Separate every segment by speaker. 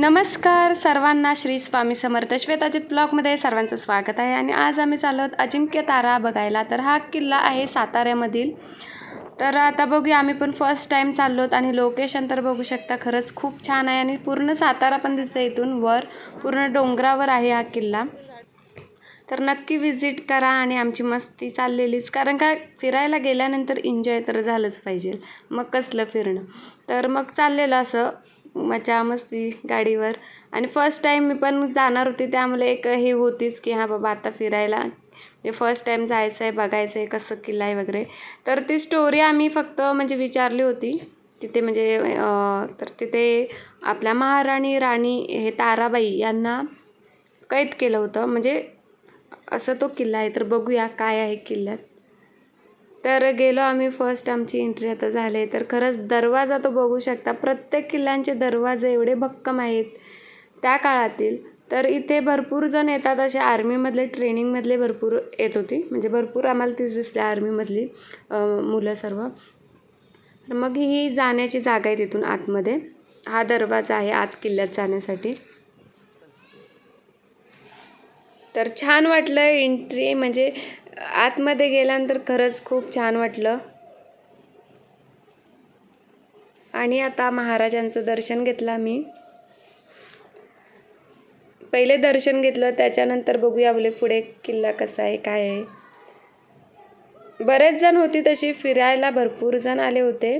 Speaker 1: नमस्कार सर्वांना श्री स्वामी समर्थ श्वेताजित ब्लॉगमध्ये सर्वांचं स्वागत आहे. आणि आज आम्ही चाललो आहोत अजिंक्य तारा बघायला. तर हा किल्ला आहे साताऱ्यामधील. तर आता बघूया आम्ही पण फर्स्ट टाईम चाललो आहोत आणि लोकेशन तर बघू शकता खरंच खूप छान आहे. आणि पूर्ण सातारा पण दिसतं इथून वर. पूर्ण डोंगरावर आहे हा किल्ला. तर नक्की विजिट करा आणि आमची मस्ती चाललेलीच. कारण का फिरायला गेल्यानंतर एन्जॉय तर झालंच पाहिजे. मग कसलं फिरणं? तर मग चाललेलं असं. मजा मस्ती गाडीवर. आणि फर्स्ट टाईम मी पण जाणार होती त्यामुळे एक हे होतीच की हां बाबा आता फिरायला. म्हणजे फर्स्ट टाईम जायचं आहे बघायचं आहे कसं किल्ला आहे वगैरे. तर ती स्टोरी आम्ही फक्त म्हणजे विचारली होती. तिथे म्हणजे तर तिथे आपल्या महाराणी राणी हे ताराबाई यांना कैद केलं होतं. म्हणजे असं तो किल्ला आहे तर बघूया काय आहे किल्ल्यात. तर गेलो आम्ही फर्स्ट आमची एंट्री आता झाली. तर खरंच दरवाजा तो बघू शकता. प्रत्येक किल्ल्यांचे दरवाजे एवढे भक्कम आहेत त्या काळातील. तर इथे भरपूर जण येतात. असे आर्मीमधले ट्रेनिंगमधले भरपूर येत होती. म्हणजे भरपूर आम्हाला तीच दिसली आर्मीमधली मुलं सर्व. तर मग ही जाण्याची जागा आहे तिथून आतमध्ये. हा दरवाजा आहे आत किल्ल्यात जाण्यासाठी. तर छान वाटलं एंट्री म्हणजे आतमध्ये गेल्यानंतर खरंच खूप छान वाटलं. आणि आता महाराजांचं दर्शन घेतलं मी पहिले दर्शन घेतलं त्याच्यानंतर बघूया बोले पुढे किल्ला कसा आहे काय आहे. बरेच जण होती तशी फिरायला भरपूर जण आले होते.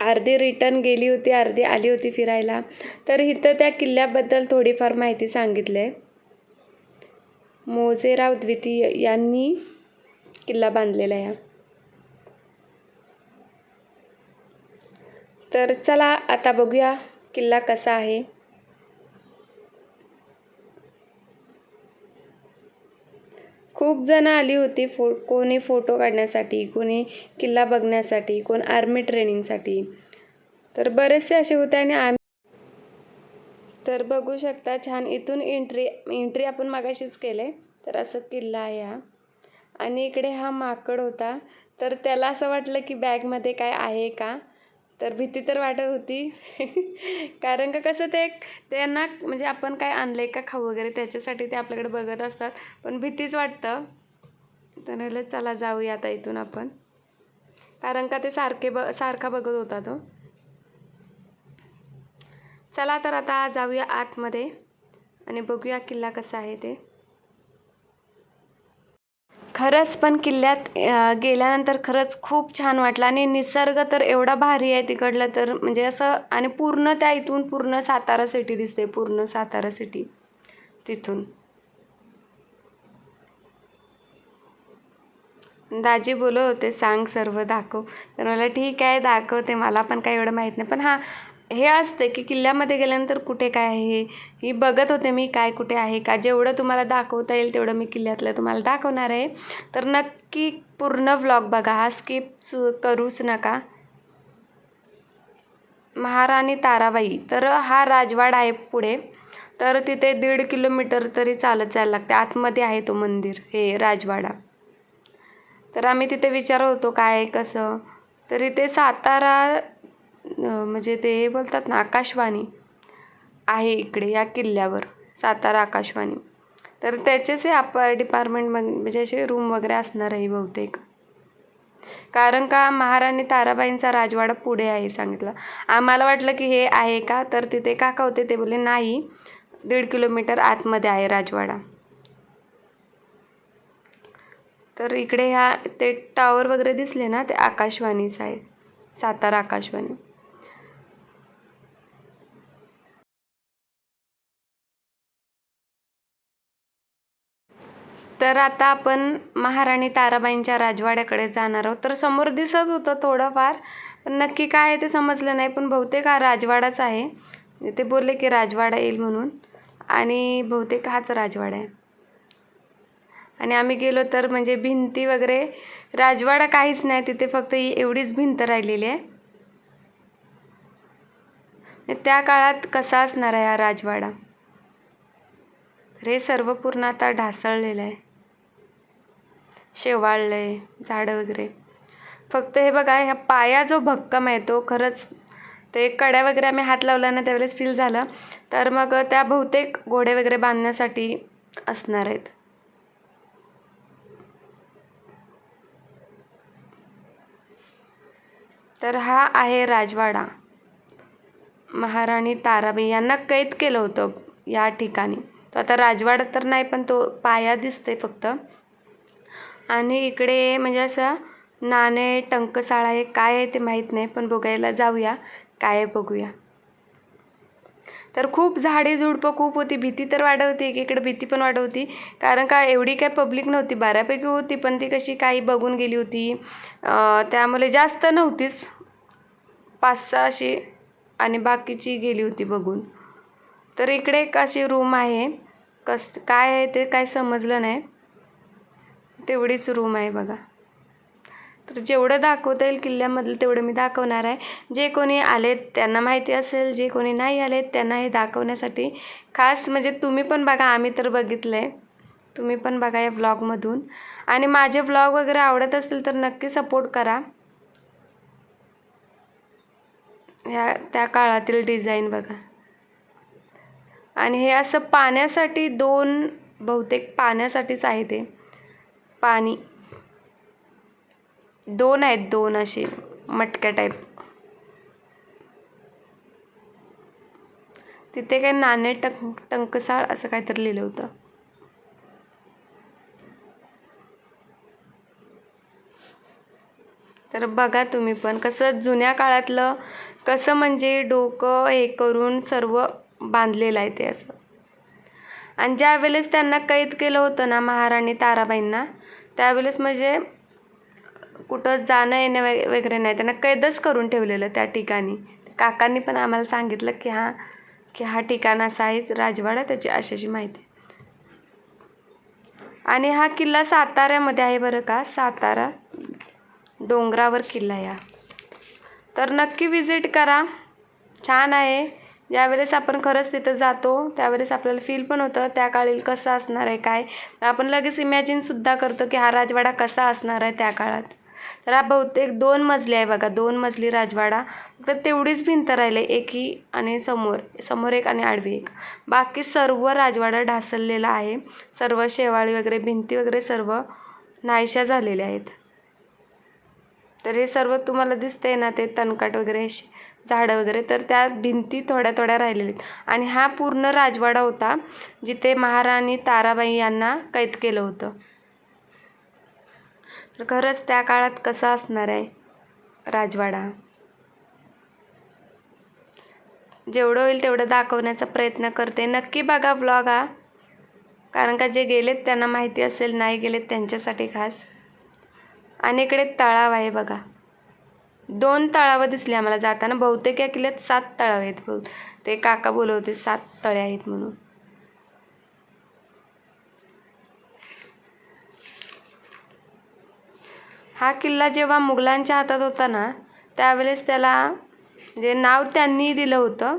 Speaker 1: अर्धी रिटर्न गेली होती अर्धी आली होती फिरायला. तर इथं त्या किल्ल्याबद्दल थोडीफार माहिती सांगितले. मोजेराव द्वितीय यांनी किल्ला बांधलेला आहे. तर चला आता बघूया किल्ला कसा आहे. खूप जण आली होती फो कोणी फोटो काढण्यासाठी कोणी किल्ला बघण्यासाठी कोण आर्मी ट्रेनिंगसाठी. तर बरेचसे असे होते आणि आम्ही तर बघू शकता छान इथून एंट्री एंट्री आपण मागाशीच केले. तर असं किल्ला आहे हा. आणि इकडे हा माकड होता. तर त्याला असं वाटलं की बॅगमध्ये काय आहे का? तर भीती तर वाटत होती. कारण का कसं ते त्यांना म्हणजे आपण काय आणलंय का खाऊ वगैरे त्याच्यासाठी ते आपल्याकडे बघत असतात. पण भीतीच वाटतं. तर म्हणलं चला जाऊया आता इथून आपण. कारण का ते सारखे ब सारखा बघत होता तो. चला तर आता जाऊया आतमध्ये आणि बघूया किल्ला कसा आहे ते. खरंच पण किल्ल्यात गेल्यानंतर खरंच खूप छान वाटलं आणि निसर्ग तर एवढा भारी आहे तिकडलं तर म्हणजे असं आणि पूर्ण त्या इथून पूर्ण सातारा सिटी दिसते पूर्ण सातारा सिटी तिथून. दाजी बोलत होते सांग सर्व दाखव. तर मला ठीक आहे दाखवते मला पण काही एवढं माहीत नाही. पण हां हे असते की किल्ल्यामध्ये गेल्यानंतर कुठे काय आहे? ही बघत होते मी काय कुठे आहे का? जेवढं तुम्हाला दाखवता येईल तेवढं मी किल्ल्यातलं तुम्हाला दाखवणार आहे. तर नक्की पूर्ण व्लॉग बघा. हा स्किप करूच नका. महाराणी ताराबाई. तर हा राजवाडा आहे पुढे. तर तिथे दीड किलोमीटर तरी चालत जायला लागते. आतमध्ये आहे तो मंदिर हे राजवाडा. तर आम्ही तिथे विचार होतो काय कसं? तर इथे सातारा म्हणजे ते हे बोलतात ना आकाशवाणी आहे इकडे या किल्ल्यावर सातारा आकाशवाणी. तर त्याचेच हे आप डिपार्टमेंट म्हणजे असे रूम वगैरे असणार आहे बहुतेक. कारण का महाराणी ताराबाईंचा राजवाडा पुढे आहे सांगितलं. आम्हाला वाटलं की हे आहे का? तर तिथे काका होते ते बोलले नाही दीड किलोमीटर आतमध्ये आहे राजवाडा. तर इकडे ह्या ते टॉवर वगैरे दिसले ना ते आकाशवाणीच आहे सातारा आकाशवाणी. तर आता आपण महाराणी ताराबाईंच्या राजवाड्याकडे जाणार आहोत. तर समोर दिसत होतं थोडंफार पण नक्की काय आहे ते समजलं नाही पण बहुतेक हा राजवाडाच आहे. ते बोलले की राजवाडा येईल म्हणून. आणि बहुतेक हाच राजवाडा आहे. आणि आम्ही गेलो तर म्हणजे भिंती वगैरे राजवाडा काहीच नाही तिथे फक्त ही एवढीच भिंत राहिलेली आहे. त्या काळात कसा असणार आहे हा राजवाडा? तर हे सर्व पूर्ण आता ढासळलेलं आहे. शेवाळलं आहे झाडं वगैरे. फक्त हे बघा ह्या पाया जो भक्कम आहे तो खरंच ते कड्या वगैरे आम्ही हात लावला ना त्यावेळेस फील झालं. तर मग त्या बहुतेक घोडे वगैरे बांधण्यासाठी असणार आहेत. तर हा आहे राजवाडा. महाराणी ताराबाई यांना कैद केलं होतं या ठिकाणी. तो आता राजवाडा तर नाही पण तो पाया दिसते फक्त. आणि इकडे म्हणजे असं नाणे टंकसाळा आहे काय आहे ते माहीत नाही पण बघायला जाऊया. काय आहे बघूया. तर खूप झाडे झुडपं खूप होती. भीती तर वाढवती एकीकडे भीती पण वाढवती. कारण का एवढी काय पब्लिक नव्हती. बऱ्यापैकी होती पण ती कशी काही बघून गेली होती. त्यामुळे जास्त नव्हतीच. पाच सहा अशी आणि बाकीची गेली होती बघून. तर इकडे एक अशी रूम आहे. कस काय आहे ते काय समजलं नाही. तेवढीच रूम आहे बघा. तर जेवढं दाखवता येईल किल्ल्यामधलं तेवढं मी दाखवणार आहे. जे कोणी आलेत त्यांना माहिती असेल जे कोणी नाही आलेत त्यांना हे दाखवण्यासाठी. खास म्हणजे तुम्ही पण बघा आम्ही तर बघितलं आहे तुम्ही पण बघा या व्लॉगमधून आणि माझे व्लॉग वगैरे आवडत असतील तर नक्की सपोर्ट करा. ह्या त्या काळातील डिझाईन बघा. आणि हे असं पाण्यासाठी दोन बहुतेक पाण्यासाठीच आहे ते. पाणी. दोन आहेत दोन असे मटक्या टाईप तिथे काय नाणे टंक टंकसाळ असं काहीतरी लिहिलं होतं. तर बघा तुम्ही पण कसं जुन्या काळातलं कसं म्हणजे डोकं हे करून सर्व बांधलेलं आहे ते असं. आणि ज्यावेळेस त्यांना कैद केलं होतं ना महाराणी ताराबाईंना त्यावेळेस म्हणजे कुठं जाणं येणं वग वगैरे नाही. त्यांना कैदच करून ठेवलेलं त्या ठिकाणी. काकांनी पण आम्हाला सांगितलं की हा की हा ठिकाण असा आहे राजवाडा त्याची अशाची माहिती आणि हा किल्ला साताऱ्यामध्ये आहे बरं का? सातारा डोंगरावर किल्ला या तर नक्की विजिट करा. छान आहे. ज्यावेळेस आपण खरंच तिथं जातो त्यावेळेस आपल्याला फील पण होतं त्या काळी कसं असणार आहे काय? आपण लगेच इमॅजिनसुद्धा करतो की हा राजवाडा कसा असणार आहे त्या काळात. तर हा बहुतेक दोन मजली आहे बघा दोन मजली राजवाडा. तर तेवढीच भिंत राहिले एक ही आणि समोर समोर एक आणि आडवी एक. बाकी सर्व राजवाडा ढासळलेला आहे. सर्व शेवाळी वगैरे भिंती वगैरे सर्व नाहीशा झालेल्या आहेत. तर हे सर्व तुम्हाला दिसतंय ना ते तणकाट वगैरे झाडं वगैरे तर त्या भिंती थोड्या थोड्या राहिलेल्या आहेत. आणि हा पूर्ण राजवाडा होता जिथे महाराणी ताराबाई यांना कैद केलं होतं. तर खरंच त्या काळात कसा असणार आहे राजवाडा? जेवढं होईल तेवढं दाखवण्याचा प्रयत्न करते. नक्की बघा ब्लॉग हा. कारण का जे गेलेत त्यांना माहिती असेल नाही गेलेत त्यांच्यासाठी खास. आणि इकडे तळाव आहे बघा. दोन तळावं दिसली आम्हाला जाताना. बहुतेक या किल्ल्यात सात तळावं आहेत. बहु ते काका बोलवते सात तळे आहेत म्हणून. हा किल्ला जेव्हा मुघलांच्या हातात होता ना त्यावेळेस त्याला जे नाव त्यांनी दिलं होतं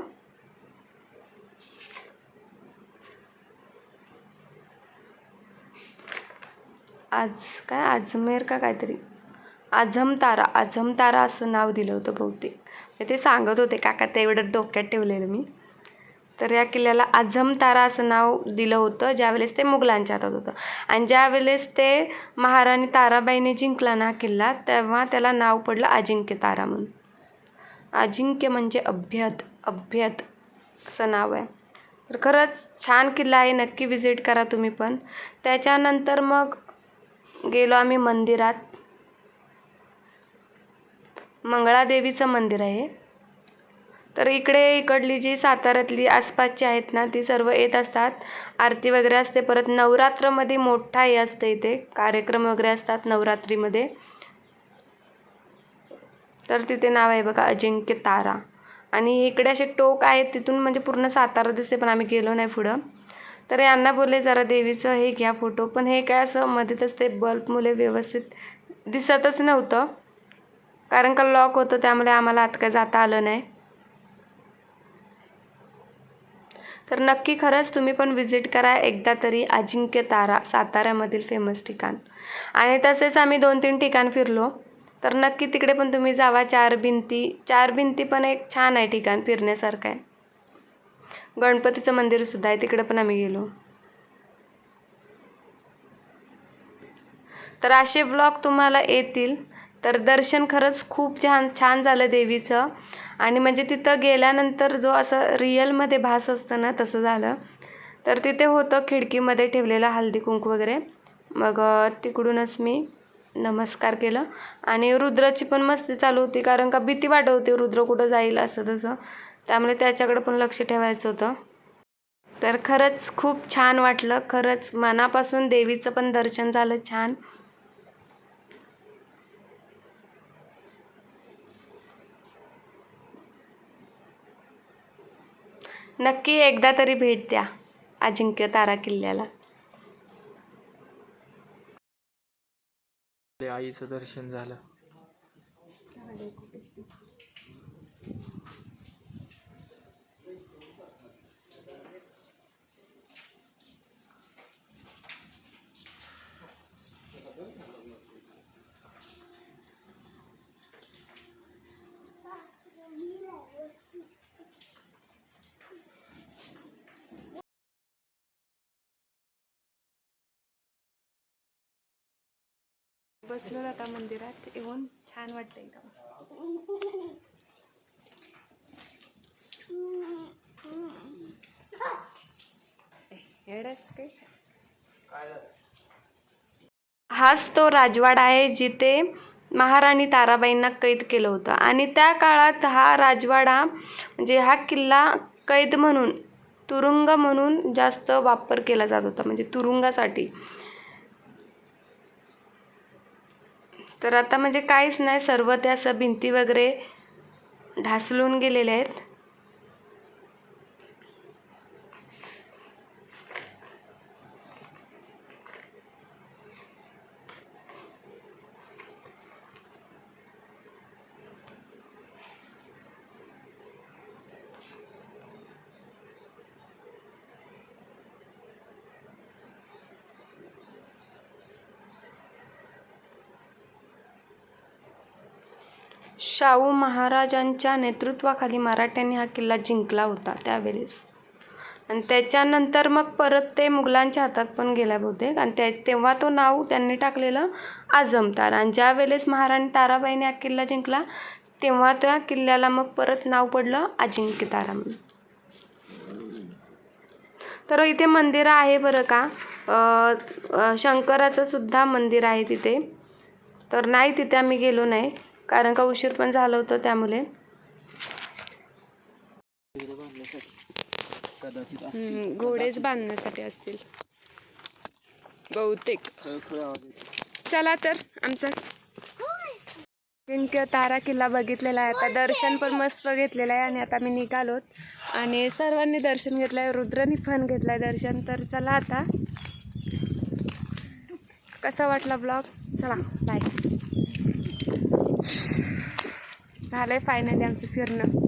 Speaker 1: आज काय अजमेर का काहीतरी. अझमतारा अझमतारा असं नाव दिलं होतं बहुतेक. ते सांगत होते काका तेवढं डोक्यात ठेवलेलं मी. तर या किल्ल्याला अझमतारा असं नाव दिलं होतं ज्यावेळेस ते मुघलांच्या हातात होतं. आणि ज्यावेळेस ते महाराणी ताराबाईने जिंकला ना किल्ला तेव्हा त्याला नाव पडलं अजिंक्य तारा म्हणून. अजिंक्य म्हणजे अभ्यत अभ्यत असं नाव आहे. तर खरंच छान किल्ला आहे नक्की विजिट करा तुम्ही पण. त्याच्यानंतर मग गेलो आम्ही मंदिरात. मंगळादेवीचं मंदिर आहे. तर इकडे इकडली जी साताऱ्यातली आसपासची आहेत ना ती सर्व येत असतात. आरती वगैरे असते. परत नवरात्रमध्ये मोठा हे असते इथे. कार्यक्रम वगैरे असतात नवरात्रीमध्ये. तर तिथे नाव आहे बघा अजिंक्य तारा. आणि इकडे असे टोक आहेत तिथून म्हणजे पूर्ण सातारा दिसते पण आम्ही गेलो नाही पुढं. तर यांना बोलले जरा देवीचं हे घ्या फोटो पण हे काय असं मध्येच ते बल्ब मुले व्यवस्थित दिसतच नव्हतं. कारण का लॉक होतं त्यामुळे आम्हाला आत काय जाता आलं नाही. तर नक्की खरंच तुम्ही पण व्हिजिट करा एकदा तरी अजिंक्य तारा साताऱ्यामधील फेमस ठिकाण. आणि तसेच आम्ही दोन तीन ठिकाण फिरलो. तर नक्की तिकडे पण तुम्ही जावा चार भिंती चार भिंती पण एक छान आहे ठिकाण फिरण्यासारखं आहे. गणपतीचं मंदिरसुद्धा आहे तिकडे पण आम्ही गेलो. तर असे ब्लॉग तुम्हाला येतील. तर दर्शन खरंच खूप छान छान झालं देवीचं. आणि म्हणजे तिथं गेल्यानंतर जो असं रिअलमध्ये भास असतं ना तसं झालं. तर तिथे होतं खिडकीमध्ये ठेवलेलं हळदी कुंकू वगैरे. मग तिकडूनच मी नमस्कार केलं. आणि रुद्राची पण मस्ती चालू होती कारण का भीती वाटत होती रुद्र कुठं जाईल असं तसं. त्यामुळे त्याच्याकडे पण लक्ष ठेवायचं होतं. तर खरंच खूप छान वाटलं. खरंच मनापासून देवीचं पण दर्शन झालं छान. नक्की एकदा तरी भेट द्या अजिंक्य तारा किल्ल्याला.
Speaker 2: आईचं दर्शन झालं.
Speaker 1: बसलो आता मंदिरात. येऊन छान वाटतं एकदम. हाच तो राजवाडा आहे जिथे महाराणी ताराबाईंना कैद केलं होतं. आणि त्या काळात हा राजवाडा म्हणजे हा किल्ला कैद म्हणून तुरुंग म्हणून जास्त वापर केला जात होता. म्हणजे तुरुंगासाठी. तर आता म्हणजे काहीच नाही. सर्व त्या असं भिंती वगैरे ढासळून गेलेल्या आहेत. शाहू महाराजांच्या नेतृत्वाखाली मराठ्यांनी हा किल्ला जिंकला होता त्यावेळेस. आणि त्याच्यानंतर मग परत ते मुघलांच्या हातात पण गेला बहुतेक. आणि त्या तेव्हा तो नाव त्यांनी टाकलेलं आजमतार आणि ज्या वेळेस महाराणी ताराबाईने हा किल्ला जिंकला तेव्हा त्या किल्ल्याला मग परत नाव पडलं अजिंक्य तारा म्हणून. तर इथे मंदिर आहे बरं का. शंकराचं सुद्धा मंदिर आहे तिथे. तर नाही तिथे आम्ही गेलो नाही. कारण का उशीर पण झालं होतं त्यामुळे. घोडेच बांधण्यासाठी असतील. बहुतेक. चला तर आमचं. जिंक्य तारा किल्ला बघितलेला आहे. आता दर्शन पण मस्त घेतलेलं आहे आणि आता मी निघालोत. आणि सर्वांनी दर्शन घेतलं आहे रुद्रनी पण घेतलं आहे दर्शन. तर चला आता. कसा वाटला ब्लॉग? चला बाय झालंय फायनली आमचं फिरणं.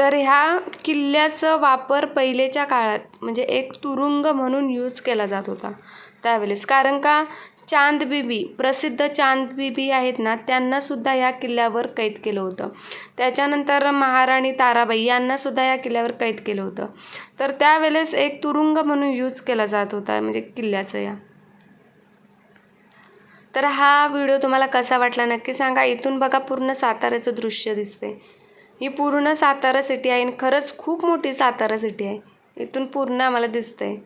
Speaker 1: तर ह्या किल्ल्याचा वापर पहिलेच्या काळात म्हणजे एक तुरुंग म्हणून यूज केला जात होता त्यावेळेस. कारण का? चांदबिबी प्रसिद्ध चांदबिबी आहेत ना त्यांनासुद्धा या किल्ल्यावर कैद केलं होतं. त्याच्यानंतर महाराणी ताराबाई यांनासुद्धा या किल्ल्यावर कैद केलं होतं. तर त्यावेळेस एक तुरुंग म्हणून यूज केला जात होता म्हणजे किल्ल्याचं या. तर हा व्हिडिओ तुम्हाला कसा वाटला नक्की सांगा. इथून बघा पूर्ण साताऱ्याचं दृश्य दिसते ही पूर्ण सातारा सिटी आहे आणि खरंच खूप मोठी सातारा सिटी आहे. इथून पूर्ण आम्हाला दिसतंय.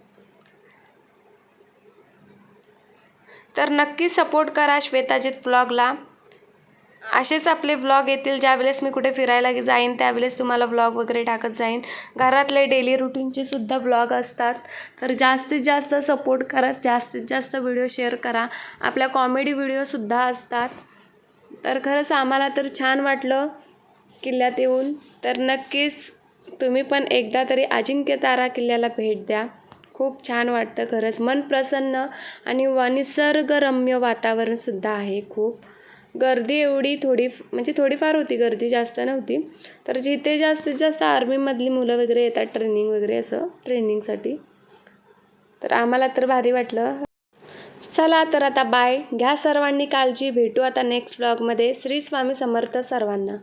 Speaker 1: तर नक्की सपोर्ट करा श्वेताजीत व्लॉगला असेच आपले व्लॉग येतील ज्यावेळेस मी कुठे फिरायला जाईन त्यावेळेस तुम्हाला व्लॉग वगैरे टाकत जाईन. घरातले डेली रुटीनचे सुद्धा व्लॉग असतात. तर जास्तीत जास्त सपोर्ट करा जास्तीत जास्त व्हिडिओ शेअर करा. आपल्या कॉमेडी व्हिडिओसुद्धा असतात. तर खरंच आम्हाला तर छान वाटलं. किल्ल्यात येऊन. तर नक्कीच तुम्ही पण एकदा तरी अजिंक्यतारा किल्ल्याला भेट द्या. खूप छान वाटतं खरंच. मन प्रसन्न आणि व निसर्गरम्य वातावरणसुद्धा आहे खूप. गर्दी एवढी थोडी म्हणजे थोडीफार होती गर्दी जास्त नव्हती. तर जिथे जास्तीत जास्त आर्मीमधली मुलं वगैरे येतात ट्रेनिंग वगैरे असं ट्रेनिंगसाठी. तर आम्हाला तर भारी वाटलं. चला तर आता बाय घ्या सर्वांनी काळजी. भेटू आता नेक्स्ट ब्लॉगमध्ये श्री स्वामी समर्थ सर्वांना.